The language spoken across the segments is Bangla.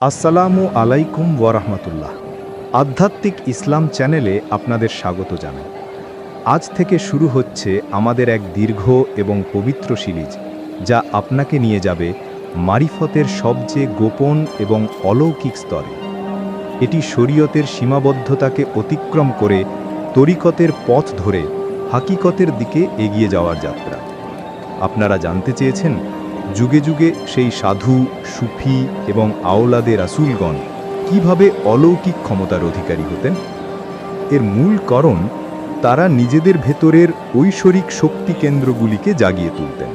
আসসালামু আলাইকুম ওয়ারহমতুল্লাহ আধ্যাত্মিক ইসলাম চ্যানেলে আপনাদের স্বাগত জানাই। আজ থেকে শুরু হচ্ছে আমাদের এক দীর্ঘ এবং পবিত্র সিরিজ, যা আপনাকে নিয়ে যাবে মারিফতের সবচেয়ে গোপন এবং অলৌকিক স্তরে। এটি শরীয়তের সীমাবদ্ধতাকে অতিক্রম করে তরিকতের পথ ধরে হাকিকতের দিকে এগিয়ে যাওয়ার যাত্রা। আপনারা জানতে চেয়েছেন যুগে যুগে সেই সাধু, সুফি এবং আওলাদে রাসুলগণ কীভাবে অলৌকিক ক্ষমতার অধিকারী হতেন? এর মূল কারণ তারা নিজেদের ভেতরের ঐশ্বরিক শক্তি কেন্দ্রগুলিকে জাগিয়ে তুলতেন।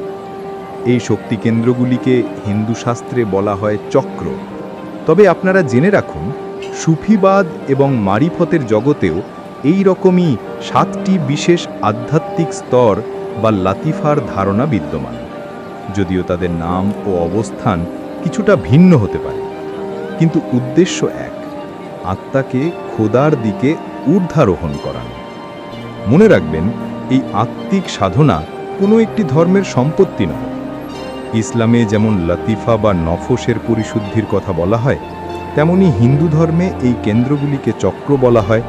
এই শক্তি কেন্দ্রগুলিকে হিন্দু শাস্ত্রে বলা হয় চক্র। তবে আপনারা জেনে রাখুন, সুফিবাদ এবং মারিফতের জগতেও এই রকমই সাতটি বিশেষ আধ্যাত্মিক স্তর বা লাতিফার ধারণা বিদ্যমান। যদিও তাদের নাম ও অবস্থান কিছুটা ভিন্ন হতে পারে। কিন্তু উদ্দেশ্য এক, আত্মাকে খোদার দিকে ঊর্ধ্বারোহণ করানো। মনে রাখবেন, এই আত্মিক সাধনা কোনো একটি ধর্মের সম্পত্তি নয়। ইসলামে যেমন লতিফা বা নফসের পরিশুদ্ধির কথা বলা হয়, তেমনি হিন্দু ধর্মে এই কেন্দ্রগুলিকে চক্র বলা হয়।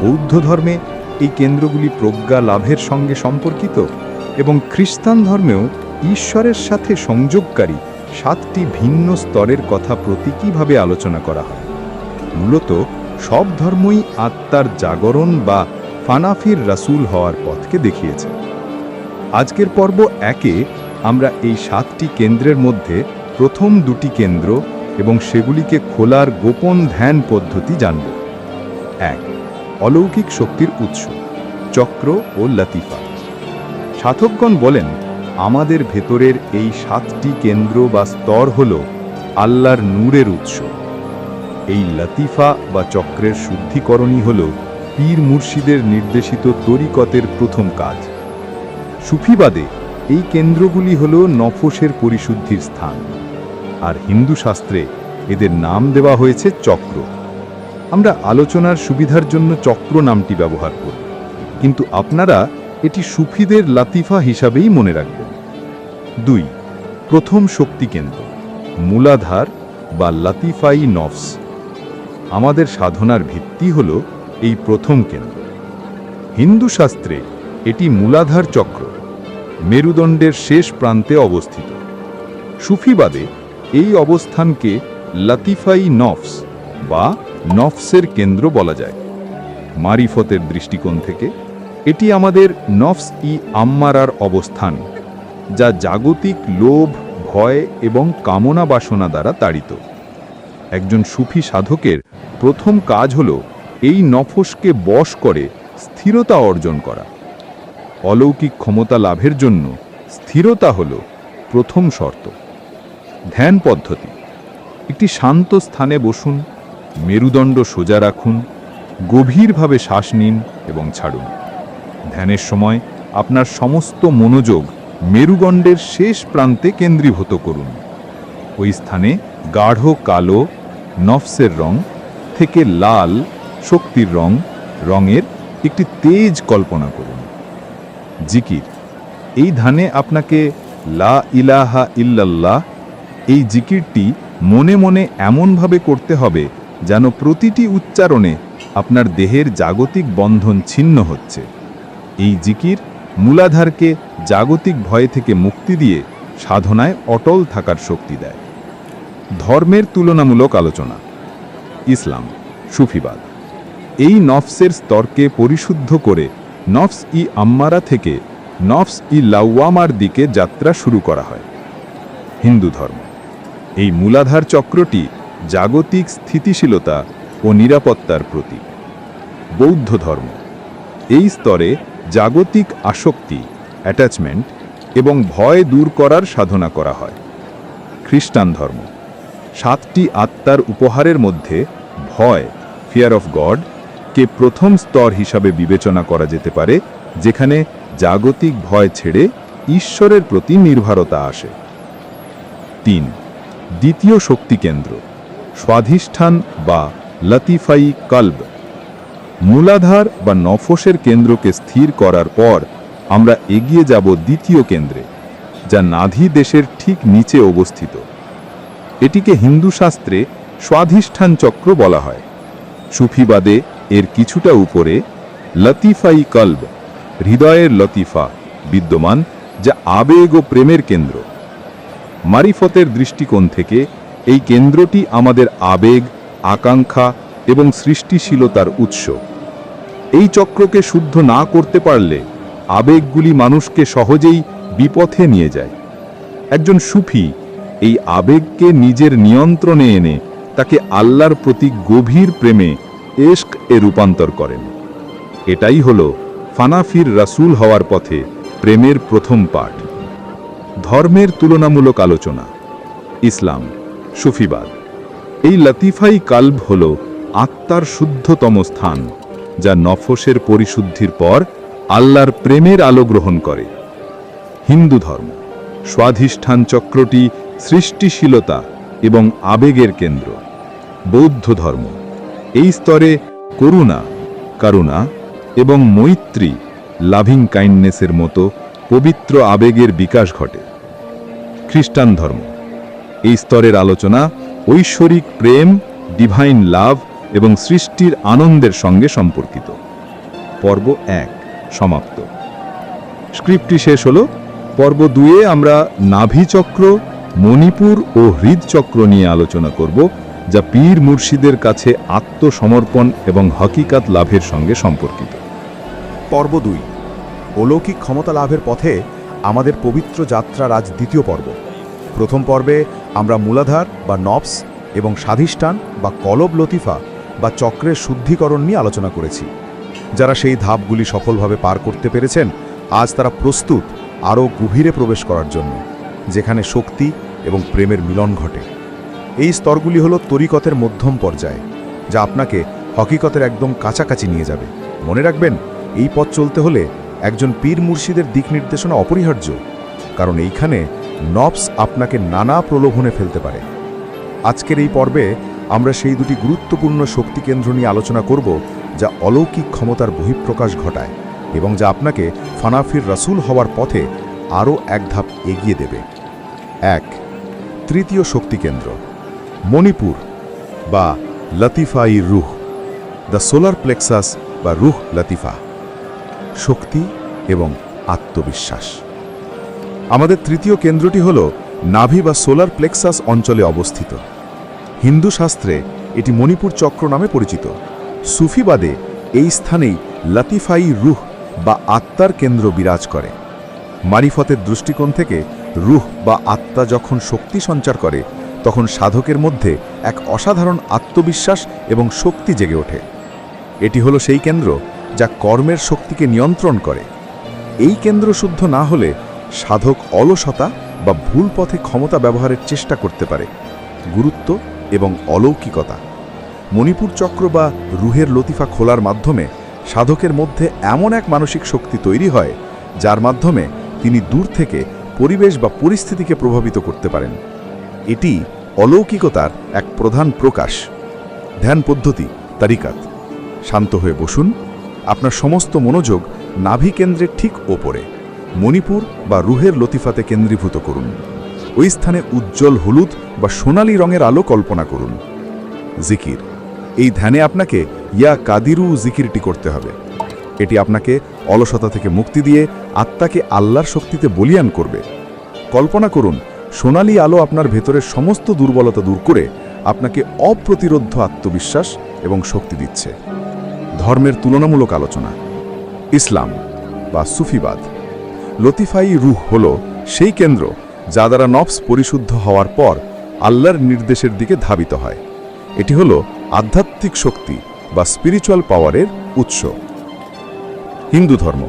বৌদ্ধ ধর্মে এই কেন্দ্রগুলি প্রজ্ঞা লাভের সঙ্গে সম্পর্কিত এবং খ্রিস্টান ধর্মেও ঈশ্বরের সাথে সংযোগকারী সাতটি ভিন্ন স্তরের কথা প্রতীকীভাবে আলোচনা করা হয়। মূলত সব ধর্মই আত্মার জাগরণ বা ফানাফির রাসূল হওয়ার পথকে দেখিয়েছে। আজকের পর্ব একে আমরা এই সাতটি কেন্দ্রের মধ্যে প্রথম দুটি কেন্দ্র এবং সেগুলিকে খোলার গোপন ধ্যান পদ্ধতি জানব। এক, অলৌকিক শক্তির উৎস, চক্র ও লতিফা। সাধকগণ বলেন আমাদের ভেতরের এই সাতটি কেন্দ্র বা স্তর হল আল্লাহর নূরের উৎস। এই লতিফা বা চক্রের শুদ্ধিকরণই হল পীর মুর্শিদের নির্দেশিত তরিকতের প্রথম কাজ। সুফিবাদে এই কেন্দ্রগুলি হল নফসের পরিশুদ্ধির স্থান। আর হিন্দু শাস্ত্রে এদের নাম দেওয়া হয়েছে চক্র। আমরা আলোচনার সুবিধার জন্য চক্র নামটি ব্যবহার করি। কিন্তু আপনারা এটি সুফিদের লাতিফা হিসাবেই মনে রাখবেন। দুই, প্রথম শক্তি কেন্দ্র, মূলাধার বা লাতিফাই নফস। আমাদের সাধনার ভিত্তি হল এই প্রথম কেন্দ্র। হিন্দু শাস্ত্রে এটি মূলাধার চক্র, মেরুদণ্ডের শেষ প্রান্তে অবস্থিত। সুফিবাদে এই অবস্থানকে লাতিফাই নফস বা নফসের কেন্দ্র বলা যায়। মারিফতের দৃষ্টিকোণ থেকে এটি আমাদের নফস ই আম্মারার অবস্থান। যা জাগতিক লোভ, ভয় এবং কামনা বাসনা দ্বারা তাড়িত। একজন সুফি সাধকের প্রথম কাজ হল এই নফসকে বশ করে স্থিরতা অর্জন করা। অলৌকিক ক্ষমতা লাভের জন্য স্থিরতা হল প্রথম শর্ত। ধ্যান পদ্ধতি। একটি শান্ত স্থানে বসুন, মেরুদণ্ড সোজা রাখুন, গভীরভাবে শ্বাস নিন এবং ছাড়ুন। ধ্যানের সময় আপনার সমস্ত মনোযোগ মেরুদণ্ডের শেষ প্রান্তে কেন্দ্রীভূত করুন। ওই স্থানে গাঢ় কালো, নফসের রং থেকে লাল, শক্তির রং, রঙের একটি তেজ কল্পনা করুন। জিকির, এই ধানে আপনাকে লা ইলাহা ইল্লাল্লাহ, এই জিকিরটি মনে মনে এমনভাবে করতে হবে যেন প্রতিটি উচ্চারণে আপনার দেহের জাগতিক বন্ধন ছিন্ন হচ্ছে। এই জিকির মূলাধারকে জাগতিক ভয় থেকে মুক্তি দিয়ে সাধনায় অটল থাকার শক্তি দেয়। ধর্মের তুলনামূলক আলোচনা। ইসলাম, সুফিবাদ। এই নফসের স্তরকে পরিশুদ্ধ করে নফস ই আম্মারা থেকে নফস ই লাউয়ামার দিকে যাত্রা শুরু করা হয়। হিন্দু ধর্ম। এই মূলাধার চক্রটি জাগতিক স্থিতিশীলতা ও নিরাপত্তার প্রতীক। বৌদ্ধ ধর্ম। এই স্তরে জাগতিক আসক্তি অ্যাটাচমেন্ট এবং ভয় দূর করার সাধনা করা হয়। খ্রিস্টান ধর্ম, সাতটি আত্মার উপহারের মধ্যে ভয় ফিয়ার অফ গড কে প্রথম স্তর হিসাবে বিবেচনা করা যেতে পারে, যেখানে জাগতিক ভয় ছেড়ে ঈশ্বরের প্রতি নির্ভরতা আসে। তিন, দ্বিতীয় শক্তি কেন্দ্র, স্বাধিষ্ঠান বা লতিফাই কল্ব মূলাধার বা নফসের কেন্দ্রকে স্থির করার পর আমরা এগিয়ে যাব দ্বিতীয় কেন্দ্রে, যা নাধি দেশের ঠিক নিচে অবস্থিত। এটিকে হিন্দু শাস্ত্রে স্বাধিষ্ঠান চক্র বলা হয়। সুফিবাদে এর কিছুটা উপরে লতিফাই কলব, হৃদয়ের লতিফা, বিদ্যমান, যা আবেগ ও প্রেমের কেন্দ্র। মারিফতের দৃষ্টিকোণ থেকে এই কেন্দ্রটি আমাদের আবেগ, আকাঙ্ক্ষা এবং সৃষ্টিশীলতার উৎস। এই চক্রকে শুদ্ধ না করতে পারলে আবেগগুলি মানুষকে সহজেই বিপথে নিয়ে যায়। একজন সুফি এই আবেগকে নিজের নিয়ন্ত্রণে এনে তাকে আল্লাহর প্রতি গভীর প্রেমে এস্ক এ রূপান্তর করেন। এটাই হল ফানাফির রাসুল হওয়ার পথে প্রেমের প্রথম পাঠ। ধর্মের তুলনামূলক আলোচনা। ইসলাম, সুফিবাদ। এই লতিফাই কাল্ব হল আত্মার শুদ্ধতম স্থান, যা নফসের পরিশুদ্ধির পর আল্লাহর প্রেমের আলো গ্রহণ করে। হিন্দু ধর্ম, স্বাধিষ্ঠান চক্রটি সৃষ্টিশীলতা এবং আবেগের কেন্দ্র। বৌদ্ধ ধর্ম, এই স্তরে করুণা করুণা এবং মৈত্রী লাভিং কাইন্ডনেসের মতো পবিত্র আবেগের বিকাশ ঘটে। খ্রিস্টান ধর্ম, এই স্তরের আলোচনা ঐশ্বরিক প্রেম ডিভাইন লাভ এবং সৃষ্টির আনন্দের সঙ্গে সম্পর্কিত। পর্ব এক, সমাপ্ত। স্ক্রিপ্টটি শেষ হল, পর্ব দুয়ে আমরা নাভিচক্র মণিপুর ও হৃদচক্র নিয়ে আলোচনা করব, যা পীর মুর্শিদের কাছে আত্মসমর্পণ এবং হকিকাত লাভের সঙ্গে সম্পর্কিত। পর্ব দুই, অলৌকিক ক্ষমতা লাভের পথে আমাদের পবিত্র যাত্রার আজ দ্বিতীয় পর্ব। প্রথম পর্বে আমরা মূলাধার বা নবস এবং স্বাধিষ্ঠান বা কলব লতিফা বা চক্রের শুদ্ধিকরণ নিয়ে আলোচনা করেছি। যারা সেই ধাপগুলি সফলভাবে পার করতে পেরেছেন, আজ তারা প্রস্তুত আরও গভীরে প্রবেশ করার জন্য, যেখানে শক্তি এবং প্রেমের মিলন ঘটে। এই স্তরগুলি হলো তরিকতের মধ্যম পর্যায়ে, যা আপনাকে হকিকতের একদম কাছাকাছি নিয়ে যাবে। মনে রাখবেন, এই পথ চলতে হলে একজন পীর মুর্শিদের দিক নির্দেশনা অপরিহার্য, কারণ এইখানে নবস আপনাকে নানা প্রলোভনে ফেলতে পারে। আজকের এই পর্বে আমরা সেই দুটি গুরুত্বপূর্ণ শক্তি কেন্দ্র নিয়ে আলোচনা করব যা অলৌকিক ক্ষমতার বহিঃপ্রকাশ ঘটায় এবং যা আপনাকে ফানাফির রাসূল হওয়ার পথে আরও এক ধাপ এগিয়ে দেবে। এক, তৃতীয় শক্তি কেন্দ্র, মণিপুর বা লতিফাই রুহ, দ্য সোলার প্লেক্সাস বা রুহ লতিফা, শক্তি এবং আত্মবিশ্বাস। আমাদের তৃতীয় কেন্দ্রটি হল নাভি বা সোলার প্লেক্সাস অঞ্চলে অবস্থিত। হিন্দু শাস্ত্রে এটি মণিপুর চক্র নামে পরিচিত। সুফিবাদে এই স্থানেই লতিফাই রুহ বা আত্মার কেন্দ্র বিরাজ করে। মারিফতের দৃষ্টিকোণ থেকে রুহ বা আত্মা যখন শক্তি সঞ্চার করে, তখন সাধকের মধ্যে এক অসাধারণ আত্মবিশ্বাস এবং শক্তি জেগে ওঠে। এটি হলো সেই কেন্দ্র যা কর্মের শক্তিকে নিয়ন্ত্রণ করে। এই কেন্দ্র শুদ্ধ না হলে সাধক অলসতা বা ভুল পথে ক্ষমতা ব্যবহারের চেষ্টা করতে পারে। গুরুত্ব এবং অলৌকিকতা। মণিপুর চক্র বা রুহের লতিফা খোলার মাধ্যমে সাধকের মধ্যে এমন এক মানসিক শক্তি তৈরি হয়, যার মাধ্যমে তিনি দূর থেকে পরিবেশ বা পরিস্থিতিকে প্রভাবিত করতে পারেন। এটি অলৌকিকতার এক প্রধান প্রকাশ। ধ্যান পদ্ধতি, তারিকাত। শান্ত হয়ে বসুন। আপনার সমস্ত মনোযোগ নাভি কেন্দ্রের ঠিক ওপরে। মণিপুর বা রুহের লতিফাতে কেন্দ্রীভূত করুন। ওই স্থানে উজ্জ্বল হলুদ বা সোনালী রঙের আলো কল্পনা করুন। জিকির। এই ধ্যানে আপনাকে ইয়া কাদিরু জিকিরটি করতে হবে। এটি আপনাকে অলসতা থেকে মুক্তি দিয়ে আত্মাকে আল্লাহর শক্তিতে বলিয়ান করবে। কল্পনা করুন, সোনালী আলো আপনার ভেতরের সমস্ত দুর্বলতা দূর করে আপনাকে অপ্রতিরোধ আত্মবিশ্বাস এবং শক্তি দিচ্ছে। ধর্মের তুলনামূলক আলোচনা। ইসলাম বা সুফিবাদ। লতিফাই রুহ হল সেই কেন্দ্র যা দ্বারা নফস পরিশুদ্ধ হওয়ার পর আল্লাহর নির্দেশের দিকে ধাবিত হয়। এটি হল আধ্যাত্মিক শক্তি বা স্পিরিচুয়াল পাওয়ারের উৎস। হিন্দু ধর্ম,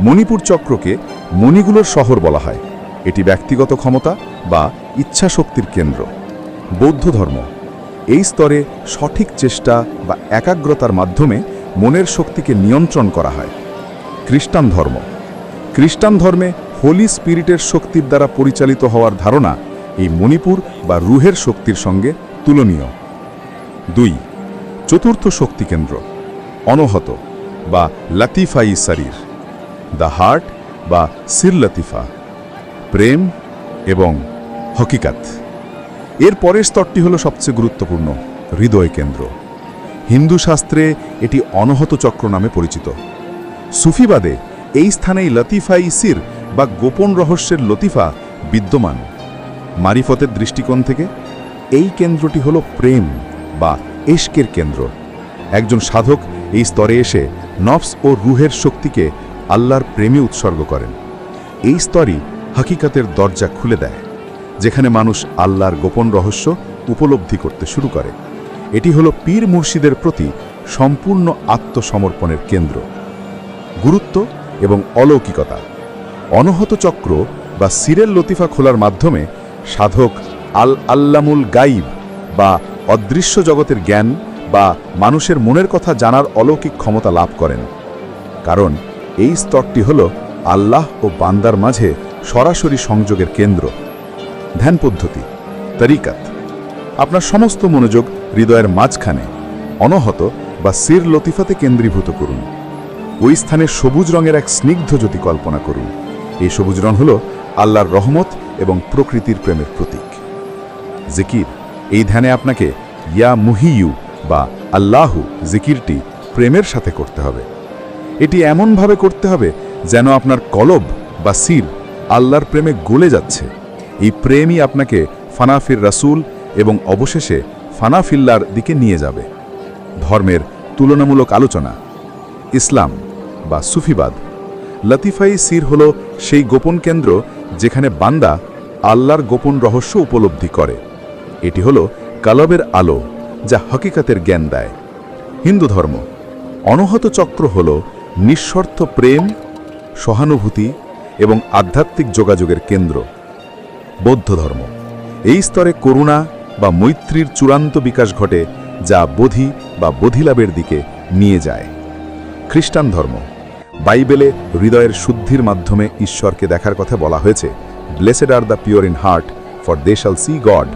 মণিপুর চক্রকে মণিগুলোর শহর বলা হয়। এটি ব্যক্তিগত ক্ষমতা বা ইচ্ছা শক্তির কেন্দ্র। বৌদ্ধ ধর্ম, এই স্তরে সঠিক চেষ্টা বা একাগ্রতার মাধ্যমে মনের শক্তিকে নিয়ন্ত্রণ করা হয়। খ্রিস্টান ধর্ম, খ্রিস্টান ধর্মে হোলি স্পিরিটের শক্তির দ্বারা পরিচালিত হওয়ার ধারণা এই মণিপুর বা রুহের শক্তির সঙ্গে তুলনীয়। দুই, চতুর্থ শক্তি কেন্দ্র, অনহত বা লাতিফাই শরীর দ্য হার্ট বা সির লতিফা, প্রেম এবং হকিকাত। এর পরের স্তরটি হল সবচেয়ে গুরুত্বপূর্ণ, হৃদয় কেন্দ্র। হিন্দু শাস্ত্রে এটি অনহত চক্র নামে পরিচিত। সুফিবাদে এই স্থানেই লতিফা ইসির বা গোপন রহস্যের লতিফা বিদ্যমান। মারিফতের দৃষ্টিকোণ থেকে এই কেন্দ্রটি হলো প্রেম বা এশকের কেন্দ্র। একজন সাধক এই স্তরে এসে নফস ও রুহের শক্তিকে আল্লাহর প্রেমে উৎসর্গ করেন। এই স্তরই হাকিকাতের দরজা খুলে দেয়, যেখানে মানুষ আল্লাহর গোপন রহস্য উপলব্ধি করতে শুরু করে। এটি হলো পীর মুর্শিদের প্রতি সম্পূর্ণ আত্মসমর্পণের কেন্দ্র। গুরুত্ব এবং অলৌকিকতা অনহত চক্র বা সিরেল লতিফা খোলার মাধ্যমে সাধক আল আল্লামুল গাইব বা অদৃশ্য জগতের জ্ঞান বা মানুষের মনের কথা জানার অলৌকিক ক্ষমতা লাভ করেন। কারণ এই স্তরটি হল আল্লাহ ও বান্দার মাঝে সরাসরি সংযোগের কেন্দ্র। ধ্যান পদ্ধতি, তরিকাত। আপনার সমস্ত মনোযোগ হৃদয়ের মাঝখানে অনহত বা সির লতিফাতে কেন্দ্রীভূত করুন। ওই স্থানে সবুজ রঙের এক স্নিগ্ধ জ্যোতি কল্পনা করুন। এই সবুজ রং হল আল্লাহর রহমত এবং প্রকৃতির প্রেমের প্রতীক। জিকির, এই ধ্যানে আপনাকে ইয়া মুহিয়ু বা আল্লাহু জিকিরটি প্রেমের সাথে করতে হবে। এটি এমনভাবে করতে হবে যেন আপনার কলব বা সির আল্লাহর প্রেমে গলে যাচ্ছে। এই প্রেমই আপনাকে ফানাফির রাসূল এবং অবশেষে ফানাফিল্লার দিকে নিয়ে যাবে। ধর্মের তুলনামূলক আলোচনা, ইসলাম বা সুফিবাদ লতিফাই সির হল সেই গোপন কেন্দ্র যেখানে বান্দা আল্লাহর গোপন রহস্য উপলব্ধি করে। এটি হল কালবের আলো, যা হকিকাতের জ্ঞান দেয়। হিন্দু ধর্ম, অনহত চক্র হল নিঃস্বার্থ প্রেম, সহানুভূতি এবং আধ্যাত্মিক যোগাযোগের কেন্দ্র। বৌদ্ধ ধর্ম, এই স্তরে করুণা বা মৈত্রীর চূড়ান্ত বিকাশ ঘটে যা বোধি বা বোধিলাভের দিকে নিয়ে যায়। খ্রিস্টান ধর্ম বাইবেলে হৃদয়ের শুদ্ধির মাধ্যমে ঈশ্বরকে দেখার কথা বলা হয়েছে blessed are the pure in heart for they shall see God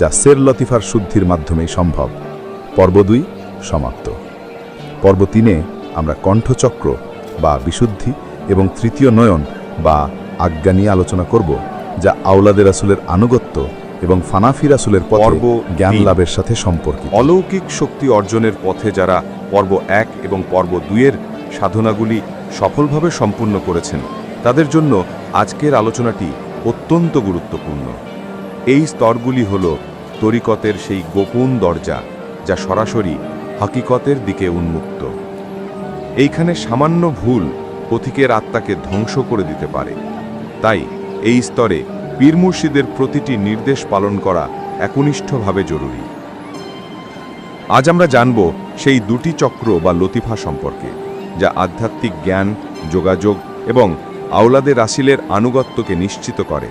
যা সের লতিফার শুদ্ধির মাধ্যমেই সম্ভব। পর্ব দুই সমাপ্ত। পর্ব তিনে আমরা কণ্ঠচক্র বা বিশুদ্ধি এবং তৃতীয় নয়ন বা আজ্ঞা নিয়ে আলোচনা করব যা আওলাদের আসলের আনুগত্য এবং ফানাফি রাসুলের পর্ব পর্ব জ্ঞান লাভের সাথে সম্পর্কিত। অলৌকিক শক্তি অর্জনের পথে যারা পর্ব এক এবং পর্ব দুইয়ের সাধনাগুলি সফলভাবে সম্পূর্ণ করেছেন। তাদের জন্য আজকের আলোচনাটি অত্যন্ত গুরুত্বপূর্ণ। এই স্তরগুলি হল তরিকতের সেই গোপন দরজা, যা সরাসরি হাকিকতের দিকে উন্মুক্ত। এইখানে সামান্য ভুল পথিকের আত্মাকে ধ্বংস করে দিতে পারে। তাই এই স্তরে পীর মুর্শিদের প্রতিটি নির্দেশ পালন করা একনিষ্ঠভাবে জরুরি। আজ আমরা জানব সেই দুটি চক্র বা লতিফা সম্পর্কে। যা আধ্যাত্মিক জ্ঞান, যোগাযোগ এবং আওলাদের রাসিলের আনুগত্যকে নিশ্চিত করে।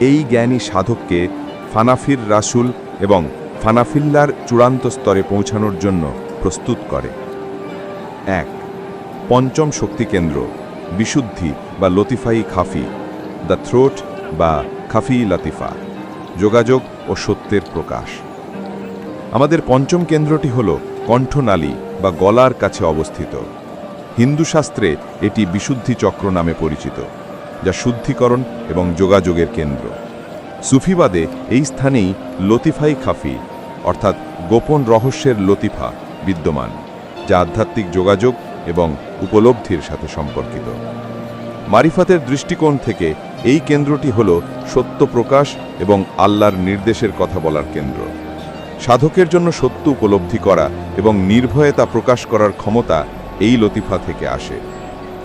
এই জ্ঞানী সাধককে ফানাফির রাসুল এবং ফানাফিল্লার চূড়ান্ত স্তরে পৌঁছানোর জন্য প্রস্তুত করে। এক, পঞ্চম শক্তি কেন্দ্র, বিশুদ্ধি বা লতিফাই খাফি, দ্য থ্রোট বা খাফি লতিফা, যোগাযোগ ও সত্যের প্রকাশ। আমাদের পঞ্চম কেন্দ্রটি হল কণ্ঠনালী বা গলার কাছে অবস্থিত। হিন্দু শাস্ত্রে এটি বিশুদ্ধি চক্র নামে পরিচিত, যা শুদ্ধিকরণ এবং যোগাযোগের কেন্দ্র। সুফিবাদে এই স্থানেই লতিফাই খাফি, অর্থাৎ গোপন রহস্যের লতিফা, বিদ্যমান, যা আধ্যাত্মিক যোগাযোগ এবং উপলব্ধির সাথে সম্পর্কিত। মারিফাতের দৃষ্টিকোণ থেকে এই কেন্দ্রটি হল সত্য প্রকাশ এবং আল্লাহর নির্দেশের কথা বলার কেন্দ্র। সাধকের জন্য সত্য উপলব্ধি করা এবং নির্ভয়ে তা প্রকাশ করার ক্ষমতা এই লতিফা থেকে আসে।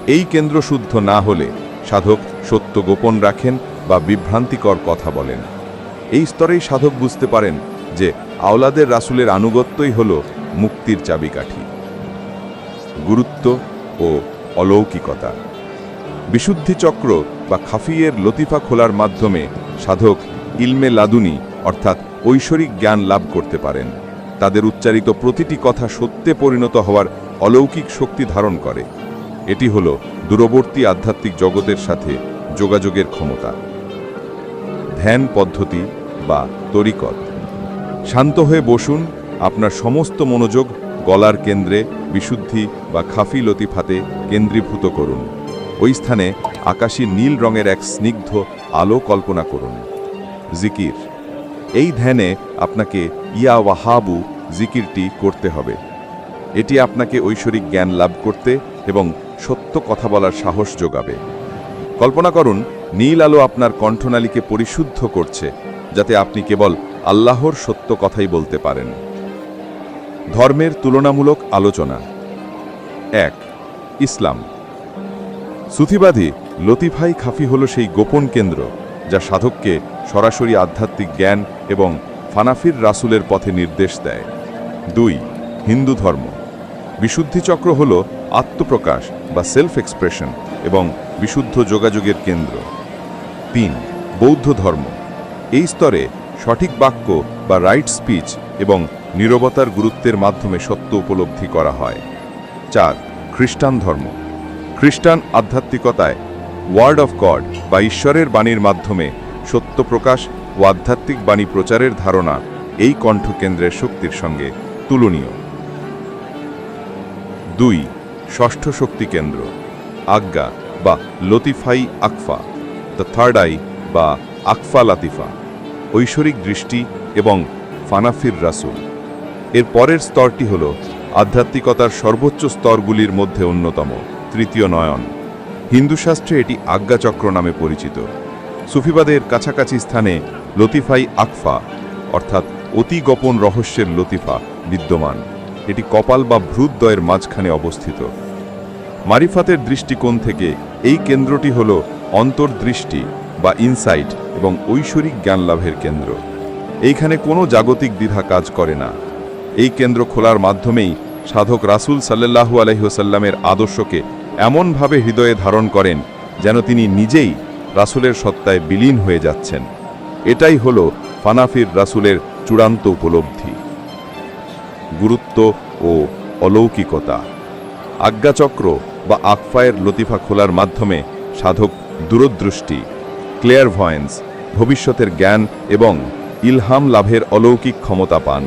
এই কেন্দ্র শুদ্ধ না হলে সাধক সত্য গোপন রাখেন বা বিভ্রান্তিকর কথা বলেন। এই স্তরেই সাধক বুঝতে পারেন যে আওলাদের রাসুলের আনুগত্যই হল মুক্তির চাবিকাঠি। গুরুত্ব ও অলৌকিকতা। বিশুদ্ধি চক্র বা খাফিয়ের লতিফা খোলার মাধ্যমে সাধক ইলমে লাদুনি, অর্থাৎ ঐশ্বরিক জ্ঞান লাভ করতে পারেন। তাদের উচ্চারিত প্রতিটি কথা সত্যে পরিণত হওয়ার অলৌকিক শক্তি ধারণ করে। এটি হল দূরবর্তী আধ্যাত্মিক জগতের সাথে যোগাযোগের ক্ষমতা। ধ্যান পদ্ধতি বা তরিকত। শান্ত হয়ে বসুন, আপনার সমস্ত মনোযোগ গলার কেন্দ্রে বিশুদ্ধি বা খাফি লতিফাতে কেন্দ্রীভূত করুন। ওই স্থানে আকাশী নীল রঙের এক স্নিগ্ধ আলো কল্পনা করুন। জিকির। এই ধ্যানে আপনাকে ইয়া ওয়াহাবু জিকিরটি করতে হবে। এটি আপনাকে ঐশ্বরিক জ্ঞান লাভ করতে এবং সত্য কথা বলার সাহস যোগাবে। কল্পনা করুন, নীল আলো আপনার কণ্ঠনালীকে পরিশুদ্ধ করছে, যাতে আপনি কেবল আল্লাহর সত্য কথাই বলতে পারেন। ধর্মের তুলনামূলক আলোচনা। এক, ইসলাম। সুথিবাদী লতিফাই খাফি হল সেই গোপন কেন্দ্র, যা সাধককে সরাসরি আধ্যাত্মিক জ্ঞান এবং ফানাফির রাসুলের পথে নির্দেশ দেয়। দুই, হিন্দু ধর্ম। বিশুদ্ধিচক্র হল আত্মপ্রকাশ বা সেলফ এক্সপ্রেশন এবং বিশুদ্ধ যোগাযোগের কেন্দ্র। তিন, বৌদ্ধ ধর্ম। এই স্তরে সঠিক বাক্য বা রাইট স্পিচ এবং নীরবতার গুরুত্বের মাধ্যমে সত্য উপলব্ধি করা হয়। চার, খ্রিস্টান ধর্ম। খ্রিস্টান আধ্যাত্মিকতায় ওয়ার্ড অফ গড বা ঈশ্বরের বাণীর মাধ্যমে সত্য প্রকাশ ও আধ্যাত্মিক বাণী প্রচারের ধারণা এই কণ্ঠকেন্দ্রের শক্তির সঙ্গে তুলনীয়। দুই, ষষ্ঠ শক্তি কেন্দ্র, আজ্ঞা বা লতিফাই আকফা, দ্য থার্ড আই বা আকফা লাতিফা, ঐশ্বরিক দৃষ্টি এবং ফানাফির রাসুল। এর পরের স্তরটি হল আধ্যাত্মিকতার সর্বোচ্চ স্তরগুলির মধ্যে অন্যতম, তৃতীয় নয়ন। হিন্দুশাস্ত্রে এটি আজ্ঞাচক্র নামে পরিচিত। সুফিবাদের কাছাকাছি স্থানে লতিফাই আকফা, অর্থাৎ অতি গোপন রহস্যের লতিফা, বিদ্যমান। এটি কপাল বা ভ্রুদ্বয়ের মাঝখানে অবস্থিত। মারিফাতের দৃষ্টিকোণ থেকে এই কেন্দ্রটি হল অন্তর্দৃষ্টি বা ইনসাইট এবং ঐশ্বরিক জ্ঞান লাভের কেন্দ্র। এইখানে কোনো জাগতিক দ্বিধা কাজ করে না। এই কেন্দ্র খোলার মাধ্যমেই সাধক রাসূল সাল্লাল্লাহু আলহিহসাল্লামের আদর্শকে এমনভাবে হৃদয়ে ধারণ করেন যেন তিনি নিজেই রাসূলের সত্তায় বিলীন হয়ে যাচ্ছেন। এটাই হল ফানাফির রাসূলের চূড়ান্ত উপলব্ধি। গুরুত্ব ও অলৌকিকতা। আজ্ঞাচক্র বা আকফায়ের লতিফা খোলার মাধ্যমে সাধক দূরদৃষ্টি ক্লিয়ার ভয়েন্স ভবিষ্যতের জ্ঞান এবং ইলহাম লাভের অলৌকিক ক্ষমতা পান।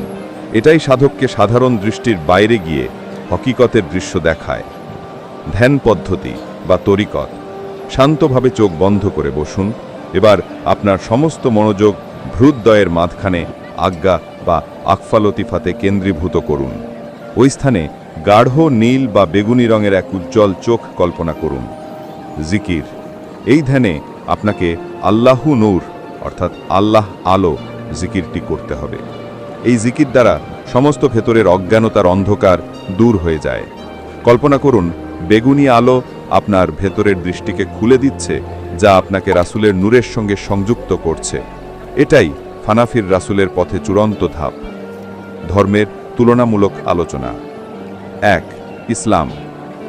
এটাই সাধককে সাধারণ দৃষ্টির বাইরে গিয়ে হকিকতের দৃশ্য দেখায়। ধ্যান পদ্ধতি বা তরিকত। শান্তভাবে চোখ বন্ধ করে বসুন। এবার আপনার সমস্ত মনোযোগ ভ্রুদ্বয়ের মাঝখানে আজ্ঞা বা আকফালতিফাতে কেন্দ্রীভূত করুন। ওই স্থানে গাঢ় নীল বা বেগুনি রঙের এক উজ্জ্বল চোখ কল্পনা করুন। জিকির। এই ধ্যানে আপনাকে আল্লাহু নূর, অর্থাৎ আল্লাহ আলো, জিকিরটি করতে হবে। এই জিকির দ্বারা সমস্ত ভেতরের অজ্ঞানতার অন্ধকার দূর হয়ে যায়। কল্পনা করুন, বেগুনি আলো আপনার ভেতরের দৃষ্টিকে খুলে দিচ্ছে, যা আপনাকে রাসুলের নূরের সঙ্গে সংযুক্ত করছে। এটাই ফানাফির রাসুলের পথে চূড়ান্ত ধাপ। ধর্মের তুলনামূলক আলোচনা। এক, ইসলাম।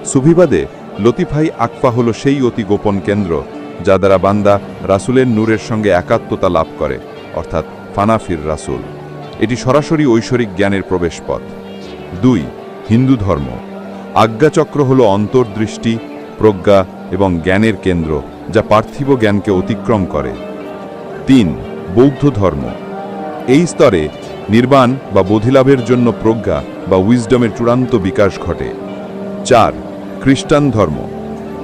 সুফিবাদে লতিফাই আকফা হল সেই অতি গোপন কেন্দ্র যা দ্বারা বান্দা রাসুলের নূরের সঙ্গে একাত্মতা লাভ করে, অর্থাৎ ফানাফির রাসুল। এটি সরাসরি ঐশ্বরিক জ্ঞানের প্রবেশপথ। দুই, হিন্দু ধর্ম। আজ্ঞাচক্র হল অন্তর্দৃষ্টি, প্রজ্ঞা এবং জ্ঞানের কেন্দ্র যা পার্থিব জ্ঞানকে অতিক্রম করে। তিন বৌদ্ধ ধর্ম। এই স্তরে নির্বাণ বা বোধিলাভের জন্য প্রজ্ঞা বা উইজডমের চূড়ান্ত বিকাশ ঘটে। চার, খ্রিস্টান ধর্ম।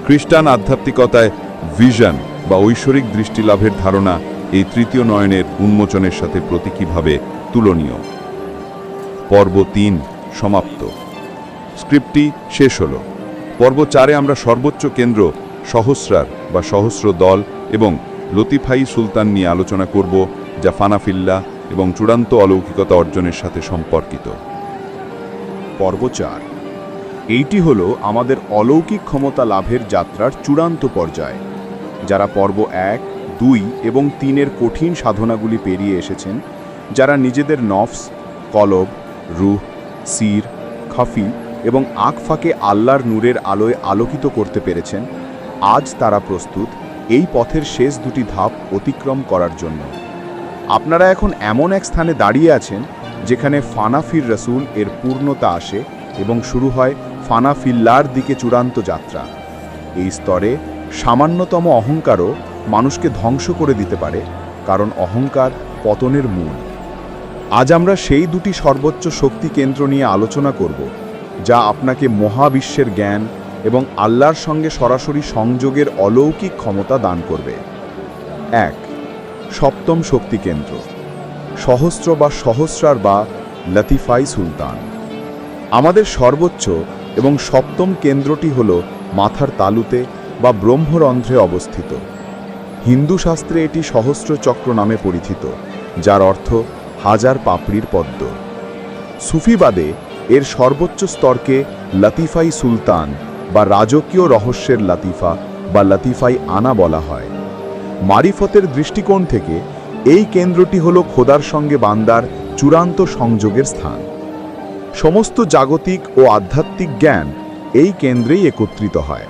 খ্রিস্টান আধ্যাত্মিকতায় ভিশন বা ঐশ্বরিক দৃষ্টিলাভের ধারণা এই তৃতীয় নয়নের উন্মোচনের সাথে প্রতীকীভাবে তুলনীয়। পর্ব তিন, সমাপ্ত। স্ক্রিপ্টটি শেষ হল। পর্ব চারে আমরা সর্বোচ্চ কেন্দ্র সহস্রার বা সহস্র দল এবং লতিফাই সুলতান নিয়ে আলোচনা করব, যা ফানাফিল্লা এবং চূড়ান্ত অলৌকিকতা অর্জনের সাথে সম্পর্কিত। পর্ব চার। এইটি হল আমাদের অলৌকিক ক্ষমতা লাভের যাত্রার চূড়ান্ত পর্যায়, যারা পর্ব এক, দুই এবং তিনের কঠিন সাধনাগুলি পেরিয়ে এসেছেন, যারা নিজেদের নফস, কলব, রুহ, সির, খফি এবং আকফাকে আল্লাহর নূরের আলোয় আলোকিত করতে পেরেছেন, আজ তারা প্রস্তুত এই পথের শেষ দুটি ধাপ অতিক্রম করার জন্য। আপনারা এখন এমন এক স্থানে দাঁড়িয়ে আছেন, যেখানে ফানাফির রসুল এর পূর্ণতা আসে এবং শুরু হয় ফানাফিল্লার দিকে চূড়ান্ত যাত্রা। এই স্তরে সামান্যতম অহংকারও মানুষকে ধ্বংস করে দিতে পারে, কারণ অহংকার পতনের মূল। আজ আমরা সেই দুটি সর্বোচ্চ শক্তি কেন্দ্র নিয়ে আলোচনা করব, যা আপনাকে মহাবিশ্বের জ্ঞান এবং আল্লাহর সঙ্গে সরাসরি সংযোগের অলৌকিক ক্ষমতা দান করবে। এক, সপ্তম শক্তি কেন্দ্র, সহস্র বা সহস্রার বা লতিফাই সুলতান। আমাদের সর্বোচ্চ এবং সপ্তম কেন্দ্রটি হল মাথার তালুতে বা ব্রহ্মরন্ধ্রে অবস্থিত। হিন্দু শাস্ত্রে এটি সহস্র চক্র নামে পরিচিত, যার অর্থ হাজার পাপড়ির পদ্ম। সুফিবাদে এর সর্বোচ্চ স্তরকে লতিফাই সুলতান বা রাজকীয় রহস্যের লাতিফা বা লতিফাই আনা বলা হয়। মারিফতের দৃষ্টিকোণ থেকে এই কেন্দ্রটি হল খোদার সঙ্গে বান্দার চূড়ান্ত সংযোগের স্থান। সমস্ত জাগতিক ও আধ্যাত্মিক জ্ঞান এই কেন্দ্রেই একত্রিত হয়।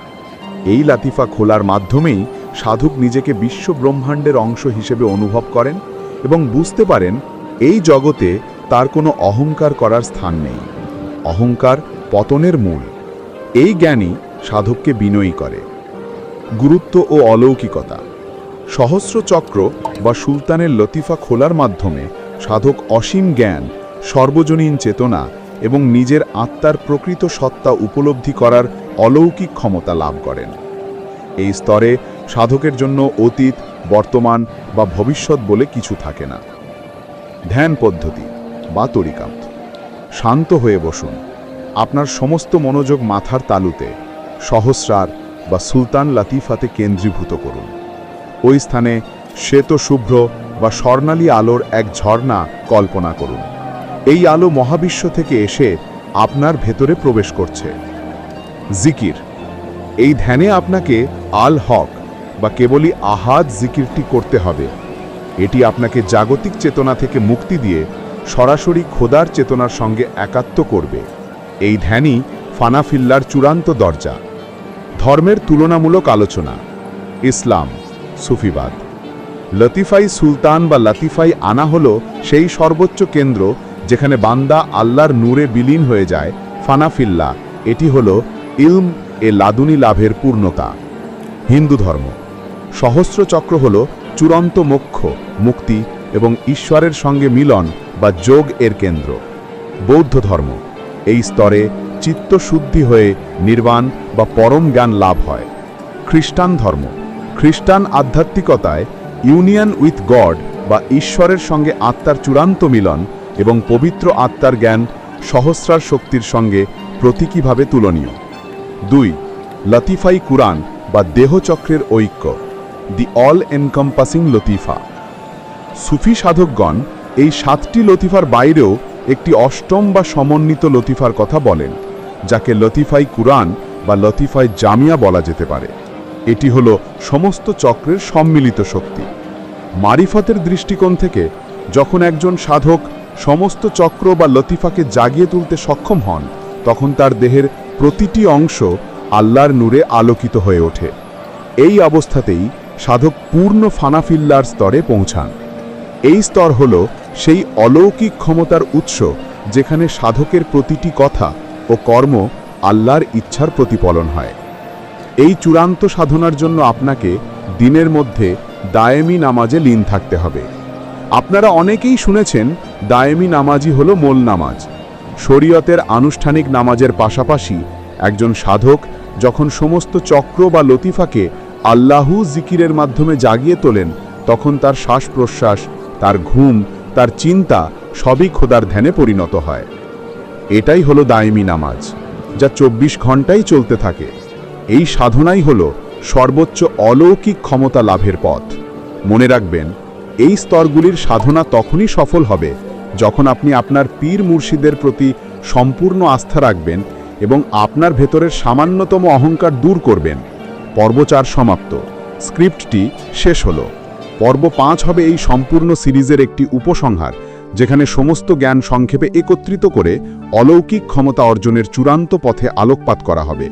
এই লাতিফা খোলার মাধ্যমেই সাধক নিজেকে বিশ্ব ব্রহ্মাণ্ডের অংশ হিসেবে অনুভব করেন এবং বুঝতে পারেন এই জগতে তার কোনো অহংকার করার স্থান নেই। অহংকার পতনের মূল। এই জ্ঞানই সাধককে বিনয়ী করে। গুরুত্ব ও অলৌকিকতা। সহস্র চক্র বা সুলতানের লতিফা খোলার মাধ্যমে সাধক অসীম জ্ঞান, সর্বজনীন চেতনা এবং নিজের আত্মার প্রকৃত সত্তা উপলব্ধি করার অলৌকিক ক্ষমতা লাভ করেন। এই স্তরে সাধকের জন্য অতীত, বর্তমান বা ভবিষ্যৎ বলে কিছু থাকে না। ধ্যান পদ্ধতি বা তরিকাত শান্ত হয়ে বসুন। আপনার সমস্ত মনোযোগ মাথার তালুতে, সহস্রার বা সুলতান লাতিফাতে কেন্দ্রীভূত করুন। ওই স্থানে শ্বেত শুভ্র বা স্বর্ণালী আলোর এক ঝর্ণা কল্পনা করুন। এই আলো মহাবিশ্ব থেকে এসে আপনার ভেতরে প্রবেশ করছে। জিকির। এই ধ্যানে আপনাকে আল হক বা কেবলই আহাদ জিকিরটি করতে হবে। এটি আপনাকে জাগতিক চেতনা থেকে মুক্তি দিয়ে সরাসরি খোদার চেতনার সঙ্গে একাত্ম করবে। এই ধ্যানই ফানাফিল্লার চূড়ান্ত দরজা। ধর্মের তুলনামূলক আলোচনা। ইসলাম, সুফিবাদ। লতিফাই সুলতান বা লতিফাই আনা হল সেই সর্বোচ্চ কেন্দ্র যেখানে বান্দা আল্লাহর নূরে বিলীন হয়ে যায়, ফানাফিল্লা। এটি হল ইলম এ লাদুনি লাভের পূর্ণতা। হিন্দু ধর্ম। সহস্র চক্র হল চূড়ান্ত মোক্ষ, মুক্তি এবং ঈশ্বরের সঙ্গে মিলন বা যোগ এর কেন্দ্র। বৌদ্ধ ধর্ম। এই স্তরে চিত্তশুদ্ধি হয়ে নির্বাণ বা পরম জ্ঞান লাভ হয়। খ্রিস্টান ধর্ম। খ্রিস্টান আধ্যাত্মিকতায় ইউনিয়ন উইথ গড বা ঈশ্বরের সঙ্গে আত্মার চূড়ান্ত মিলন এবং পবিত্র আত্মার জ্ঞান সহস্রার শক্তির সঙ্গে প্রতীকীভাবে তুলনীয়। দুই, লতিফাই কুরআন বা দেহচক্রের ঐক্য, দি অল এনকম্পাসিং লতিফা। সুফি সাধকগণ এই সাতটি লতিফার বাইরেও একটি অষ্টম বা সমন্বিত লতিফার কথা বলেন, যাকে লতিফাই কুরআন বা লতিফাই জামিয়া বলা যেতে পারে। এটি হল সমস্ত চক্রের সম্মিলিত শক্তি। মারিফতের দৃষ্টিকোণ থেকে যখন একজন সাধক সমস্ত চক্র বা লতিফাকে জাগিয়ে তুলতে সক্ষম হন, তখন তার দেহের প্রতিটি অংশ আল্লাহর নূরে আলোকিত হয়ে ওঠে। এই অবস্থাতেই সাধক পূর্ণ ফানাফিল্লার স্তরে পৌঁছান। এই স্তর হল সেই অলৌকিক ক্ষমতার উৎস যেখানে সাধকের প্রতিটি কথা ও কর্ম আল্লাহর ইচ্ছার প্রতিফলন হয়। এই চূড়ান্ত সাধনার জন্য আপনাকে দিনের মধ্যে দায়েমি নামাজে লীন থাকতে হবে। আপনারা অনেকেই শুনেছেন, দায়েমি নামাজই হলো মোল নামাজ। শরীয়তের আনুষ্ঠানিক নামাজের পাশাপাশি একজন সাধক যখন সমস্ত চক্র বা লতিফাকে আল্লাহু জিকিরের মাধ্যমে জাগিয়ে তোলেন, তখন তার শ্বাস প্রশ্বাস, তার ঘুম তার চিন্তা সবই খোদার ধ্যানে পরিণত হয়। এটাই হলো দায়েমি নামাজ, যা চব্বিশ ঘন্টাই চলতে থাকে। এই সাধনাই হল সর্বোচ্চ অলৌকিক ক্ষমতা লাভের পথ। মনে রাখবেন, এই স্তরগুলির সাধনা তখনই সফল হবে যখন আপনি আপনার পীর মুর্শিদের প্রতি সম্পূর্ণ আস্থা রাখবেন এবং আপনার ভেতরের সামান্যতম অহংকার দূর করবেন। পর্বচার সমাপ্ত। স্ক্রিপ্টটি শেষ হলো। পর্ব পাঁচ হবে এই সম্পূর্ণ সিরিজের একটি উপসংহার, যেখানে সমস্ত জ্ঞান সংক্ষেপে একত্রিত করে অলৌকিক ক্ষমতা অর্জনের চূড়ান্ত পথে আলোকপাত করা হবে।